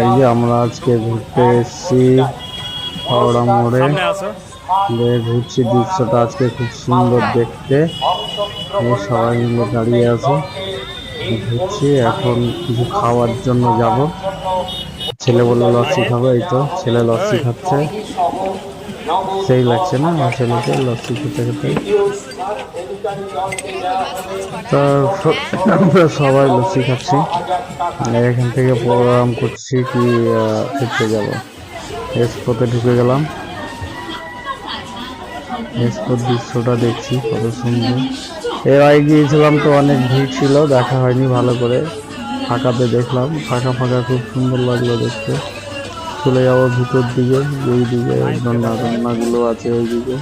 এই যে আমরা আজকে ঘুরতে এসেছি হাওড়া মোড়ে। ঘুরছি দৃশ্যটা আজকে খুব সুন্দর দেখতে। সবাই মিলে দাঁড়িয়ে আছে। ঘুরছি এখন কিছু খাওয়ার জন্য যাব। ছেলে বলল লস্যি খাব এই তো ছেলে লস্যি খাচ্ছে। সেই লাগছে না ছেলেকে লস্যি খেতে খেতে। তো আমরা সবাই লস্যি খাচ্ছি। এখান থেকে প্রোগ্রাম করছি কি ঘুরতে যাব। এক্সপোতে ঢুকে গেলাম। এক্সপোর দৃশ্যটা দেখছি, কত সুন্দর। এর আগে গিয়েছিলাম তো অনেক ভিড় ছিল, দেখা হয়নি ভালো করে। ফাঁকাতে দেখলাম, ফাঁকা ফাঁকা খুব সুন্দর লাগল দেখতে। চলে যাব ভিতর দিকে ওই দিকে দন্না দন্নাগুলো আছে ওই দিকে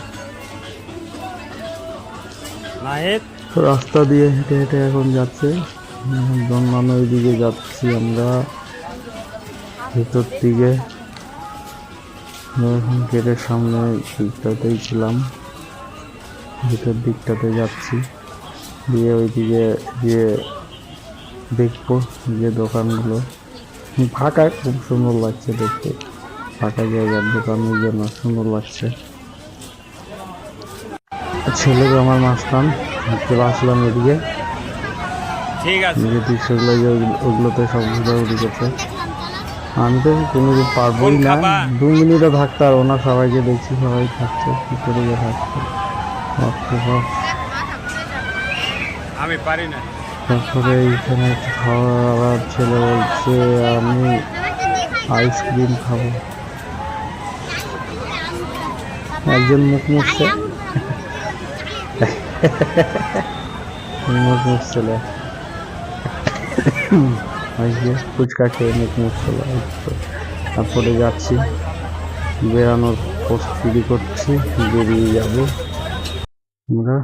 রাস্তা দিয়ে হেঁটে হেঁটে এখন যাচ্ছে। ওই দিকে যাচ্ছি আমরা। ভিতর দিকে। এখন গেটের সামনে দিকটাতেই ছিলাম। ভিতর দিকটাতে যাচ্ছি। দিয়ে ওইদিকে গিয়ে দেখব যে দোকানগুলো। ফাঁকা খুব সুন্দর লাগছে দেখতে। ফাঁকা জায়গার দোকানের জন্য সুন্দর লাগছে। ছেলে আমার মাঝখান চলে আসলাম এদিকে। ঠিক আছে। দৃশ্যগুলো যে ওগুলোতে সব ঘুরাঘুরি করছে। আমি তো কোনো দিন পারবোই না? দু মিনিটও থাকতে পারব না সবাইকে দেখছি সবাই থাকছে। কি করে যে থাকছে। আমি পারি না। তারপরে এইখানে খাওয়ার ছেলে বলছে, আমি আইসক্রিম খাব। একজন মুখ মুখছে মুখ মুখ ছেলে ওই ফুচকা খেয়ে মুখ মুখ ছেলে তারপরে যাচ্ছি বেরানোর প্রস্তুতি করছি, বেরিয়ে যাব। আমরা